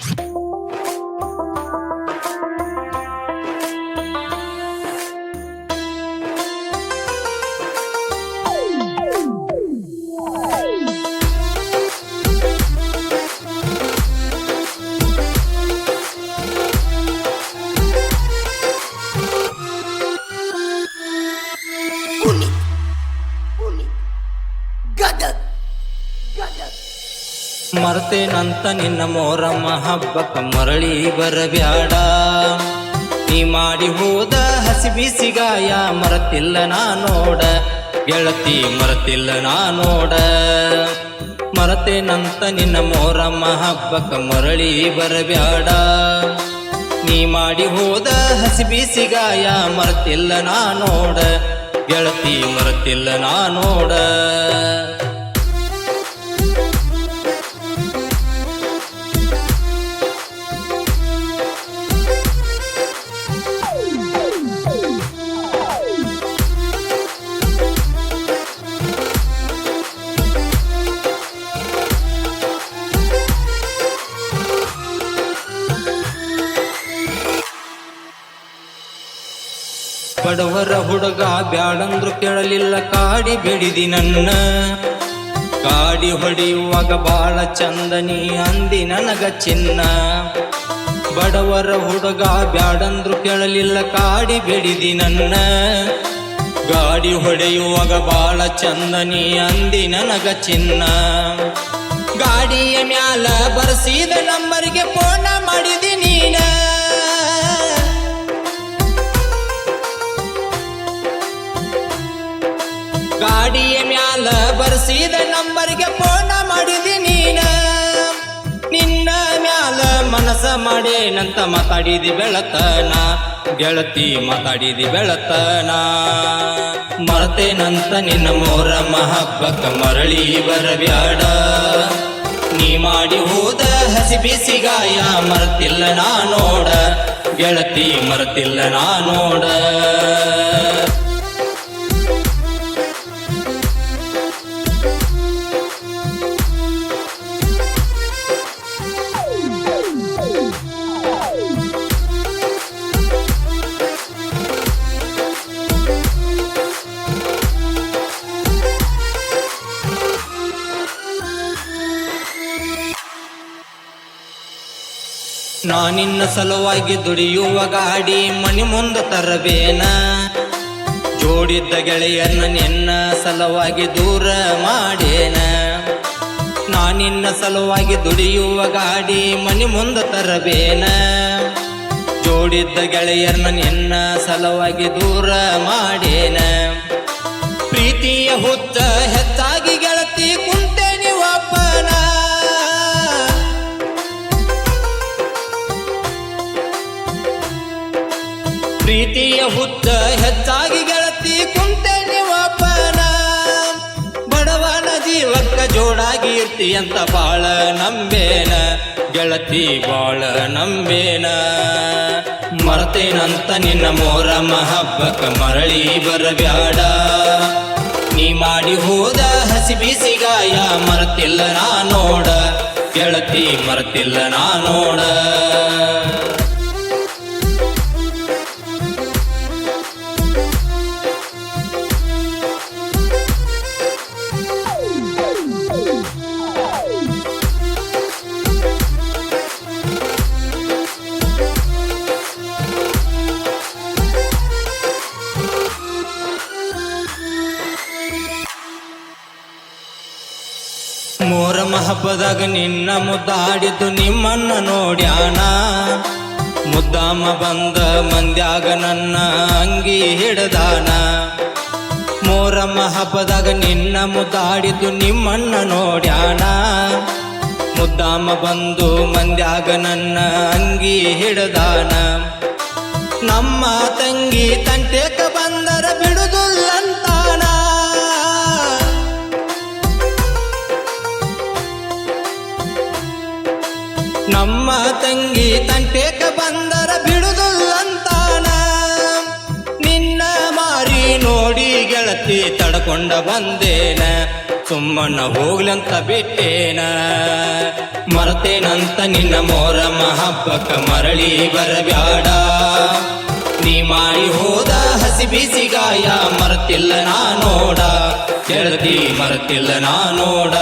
Bye. ಮರ್ತೇನಂತ ನಿನ್ನ ಮೋರಮ್ಮ ಹಬ್ಬಕ್ಕ ಮರಳಿ ಬರಬ್ಯಾಡ. ನೀ ಮಾಡಿ ಹೋದ ಹಸಿ ಬಿಸಿಗಾಯ ಮರತಿಲ್ಲ ನಾ ನೋಡ. ಗೆಳತಿ ಮರತಿಲ್ಲ ನಾ ನೋಡ. ಮರತೇನಂತ ನಿನ್ನ ಮೋರಮ್ಮ ಹಬ್ಬಕ್ಕ ಮರಳಿ ಬರಬ್ಯಾಡ. ನೀ ಮಾಡಿ ಹೋದ ಹಸಿ ಬಿಸಿಗಾಯ ಮರತಿಲ್ಲ ನಾ ನೋಡ. ಗೆಳತಿ ಮರತಿಲ್ಲ ನಾ ನೋಡ. ಬಡವರ ಹುಡುಗ ಬ್ಯಾಡಂದ್ರು ಕೇಳಲಿಲ್ಲ, ಕಾಡಿ ಬೆಡಿದಿ ನನ್ನ. ಕಾಡಿ ಹೊಡೆಯುವಾಗ ಬಾಳ ಚಂದನಿ ಅಂದಿ ನನಗ ಚಿನ್ನ. ಬಡವರ ಹುಡುಗ ಬ್ಯಾಡಂದ್ರು ಕೇಳಲಿಲ್ಲ, ಕಾಡಿ ಬೆಡಿದಿ ನನ್ನ. ಗಾಡಿ ಹೊಡೆಯುವಾಗ ಬಾಳ ಚಂದನಿ ಅಂದಿ ನನಗ ಚಿನ್ನ. ಗಾಡಿಯ ಮ್ಯಾಲ ಬರ್ಸಿದ ನಂಬರ್ಗೆ ಫೋನ ಮಾಡಿದಿ ಗಾಡಿಯ ಮ್ಯಾಲ ಬರ್ಸಿದ ನಂಬರ್ಗೆ ಫೋನ ಮಾಡಿದಿ ನೀನ. ನಿನ್ನ ಮ್ಯಾಲ ಮನಸ ಮಾಡೇನಂತ ಮಾತಾಡಿದಿ ಬೆಳತನ. ಗೆಳತಿ ಮಾತಾಡಿದಿ ಬೆಳತನ. ಮರ್ತೇನಂತ ನಿನ್ನ ಮೋರ ಮಹಬ್ಬಕ್ಕ ಮರಳಿ ಬರಬ್ಯಾಡ. ನೀ ಮಾಡಿ ಹೋದ ಹಸಿ ಬಿಸಿ ಗಾಯ ಮರತಿಲ್ಲ ನಾ ನೋಡ. ಗೆಳತಿ ಮರತಿಲ್ಲ ನಾ ನೋಡ. ನಾನಿನ್ನ ಸಲುವಾಗಿ ದುಡಿಯುವ ಗಾಡಿ ಮನಿ ಮುಂದ ತರಬೇನ? ಜೋಡಿದ್ದ ಗೆಳೆಯನ್ನ ನಿನ್ನ ಸಲುವಾಗಿ ದೂರ ಮಾಡೇನ? ನಾನಿನ್ನ ಸಲುವಾಗಿ ದುಡಿಯುವ ಗಾಡಿ ಮನಿ ಮುಂದ ತರಬೇನ? ಜೋಡಿದ್ದ ಗೆಳೆಯರ್ನ ನಿನ್ನ ಸಲುವಾಗಿ ದೂರ ಮಾಡೇನ? ಪ್ರೀತಿಯ ಹುತ್ತ ಹೆಚ್ಚಾಗಿ ಪ್ರೀತಿಯ ಹುತ್ತ ಹೆಚ್ಚಾಗಿ ಗೆಳತಿ ಕುಂತೆ ಒಪ್ಪನ ಬಡವನ ಜೀವಕ್ಕ ಜೋಡಾಗಿ ಇರ್ತಿ ಅಂತ ಬಾಳ ನಂಬೇನ. ಗೆಳತಿ ಬಾಳ ನಂಬೇನ. ಮರ್ತೇನಂತ ನಿನ್ನ ಮೋರ ಮಹಬ್ಬಕ ಮರಳಿ ಬರಬ್ಯಾಡ. ನೀ ಮಾಡಿ ಹೋದ ಹಸಿ ಬೀಸಿಗಾಯ ಮರ್ತಿಲ್ಲ ನಾ ನೋಡ. ಗೆಳತಿ ಮರ್ತಿಲ್ಲ ನಾ ನೋಡ. ಹಬ್ಬದಾಗ ನಿನ್ನ ಮುದ್ದಾಡಿದ್ದು ನಿಮ್ಮನ್ನ ನೋಡ್ಯಾನ ಮುದ್ದಾಮ ಬಂದ ಮಂದ್ಯಾಗ ನನ್ನ ಅಂಗಿ ಹಿಡದಾನ. ಮೋರಮ್ಮ ಹಬ್ಬದಾಗ ನಿನ್ನ ಮುದ್ದಾಡಿದ್ದು ನಿಮ್ಮನ್ನ ನೋಡ್ಯಾನ ಮುದ್ದಾಮ ಬಂದು ಮಂದ್ಯಾಗ ನನ್ನ ಅಂಗಿ ಹಿಡದಾನ. ನಮ್ಮ ತಂಗಿ ತಂಟೆಕ ಬಂದರ ಬಿಡುದಿಲ್ಲಂತಾನ ತಂಗಿ ಬಂದರ ಬಂದರ ಬಿಡುದುಲ್ಲಂತಾನ. ನಿನ್ನ ಮಾರಿ ನೋಡಿ ಗೆಳತಿ ತಡ್ಕೊಂಡ ಬಂದೇನ. ಸುಮ್ಮನ ಹೋಗ್ಲಂತ ಬಿಟ್ಟೇನ. ಮರ್ತೇನಂತ ನಿನ್ನ ಮೋರ ಮಹಬ್ಬಕ ಮರಳಿ ಬರಬ್ಯಾಡ. ನೀ ಮಾಡಿ ಹೋದ ಹಸಿ ಬೀಸಿ ಗಾಯ ಮರತಿಲ್ಲ ನಾ ನೋಡ. ಗೆಳತಿ ಮರತಿಲ್ಲ ನಾ ನೋಡ.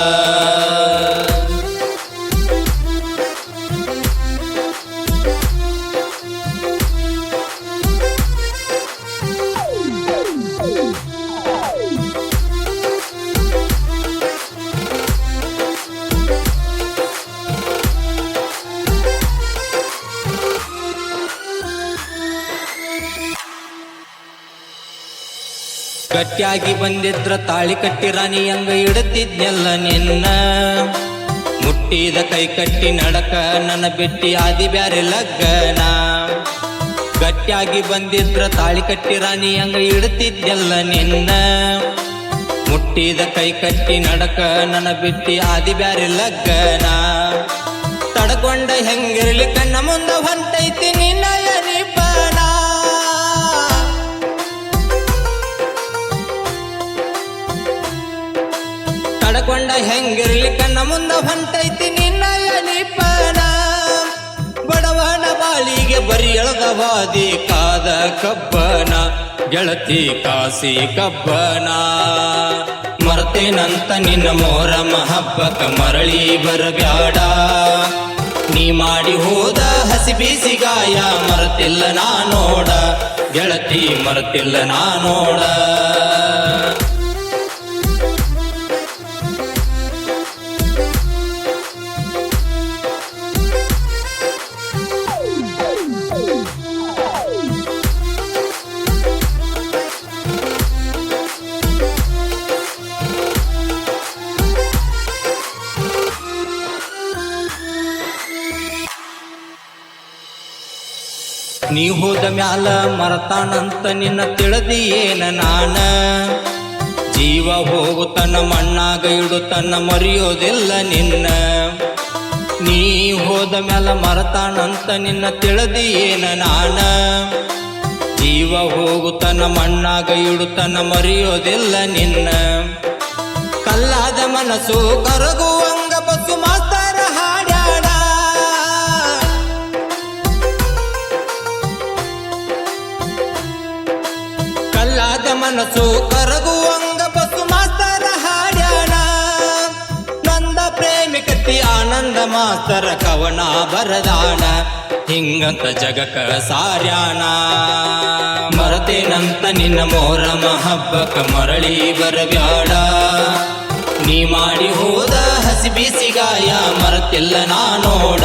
ಗಟ್ಟಿಯಾಗಿ ಬಂದಿದ್ರ ತಾಳಿ ಕಟ್ಟಿ ರಾಣಿ ಹಂಗ ಇಡುತ್ತಿದ್ನೆಲ್ಲ ನಿನ್ನ. ಮುಟ್ಟಿದ ಕೈ ಕಟ್ಟಿ ನಡಕ, ನನ್ನ ಬಿಟ್ಟಿ ಆದಿ ಬ್ಯಾರೆ ಲಗ್ಗನ. ಗಟ್ಟಿಯಾಗಿ ಬಂದಿದ್ರ ತಾಳಿ ಕಟ್ಟಿ ರಾಣಿ ಹಂಗ ಇಡುತ್ತಿದ್ನೆಲ್ಲ ನಿನ್ನ. ಮುಟ್ಟಿದ ಕೈ ಕಟ್ಟಿ ನಡಕ, ನನ್ನ ಬಿಟ್ಟಿ ಆದಿ ಬ್ಯಾರೆ ಲಗ್ಗನ. ತಡ್ಕೊಂಡ ಹೆಂಗಿರ್ಲಿ, ಕಣ್ಣ ಮುಂದ ಹೊಂಟೈತಿ ನಿನ್ನ ತಡ್ಕೊಂಡ ಹೆಂಗಿರ್ಲಿ ಕಣ್ಣ ಮುಂದ ಹೊಂಟೈತಿ ನಿನ್ನ ಎಲಿಪನ ಬಡವನ ಬಾಳಿಗೆ ಬರಿ ಎಳದವಾದಿ ಕಾದ ಕಬ್ಬನ, ಗೆಳತಿ ಕಾಸಿ ಕಬ್ಬನ. ಮರ್ತೇನಂತ ನಿನ್ನ ಮೋರ ಮಹಬ್ಬಕ ಮರಳಿ ಬರಬ್ಯಾಡ. ನೀ ಮಾಡಿ ಹೋದ ಹಸಿ ಬೀಸಿ ಗಾಯ ಮರತಿಲ್ಲ ನಾ ನೋಡ, ಗೆಳತಿ ಮರತಿಲ್ಲ ನಾ ನೋಡ. ನೀ ಹೋದ ಮ್ಯಾಲ ಮರತಾನಂತ ನಿನ್ನ ತಿಳದಿ ಏನ ನಾನ? ಜೀವ ಹೋಗುತ್ತನ ಮಣ್ಣಾಗ ತನ್ನ ಮರೆಯೋದಿಲ್ಲ ನಿನ್ನ. ನೀ ಹೋದ ಮ್ಯಾಲ ಮರತಾನಂತ ನಿನ್ನ ತಿಳದಿ ಏನ ನಾನ? ಜೀವ ಹೋಗುತ್ತನ ಮಣ್ಣಾಗ ತನ್ನ ಮರೆಯೋದಿಲ್ಲ ನಿನ್ನ. ಕಲ್ಲಾದ ಮನಸ್ಸು ಕರಗುವಂಗ ಮನಸ್ಸು ಕರಗುವಂಗ ಬಸ್ಸು ಮಾಸ್ತರ ಹಾಡ್ಯಾಣ ನಂದ ಪ್ರೇಮಿಕತಿ ಆನಂದ ಮಾಸ್ತರ ಕವನ ಬರದಾಣ ಹಿಂಗಂತ ಜಗಕ ಸಾರ್ಯಾಣ ಮರತೇನಂತ ನಿನ್ನ ಮೋರ ಮಹಬ್ಬಕ ಮರಳಿ ಬರಬ್ಯಾಡ. ನೀ ಮಾಡಿ ಹೋದ ಹಸಿ ಬೀಸಿ ಗಾಯ ಮರತಿಲ್ಲ ನಾ ನೋಡ.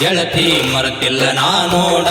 ಗೆಳತಿ ಮರತಿಲ್ಲ ನಾ ನೋಡ.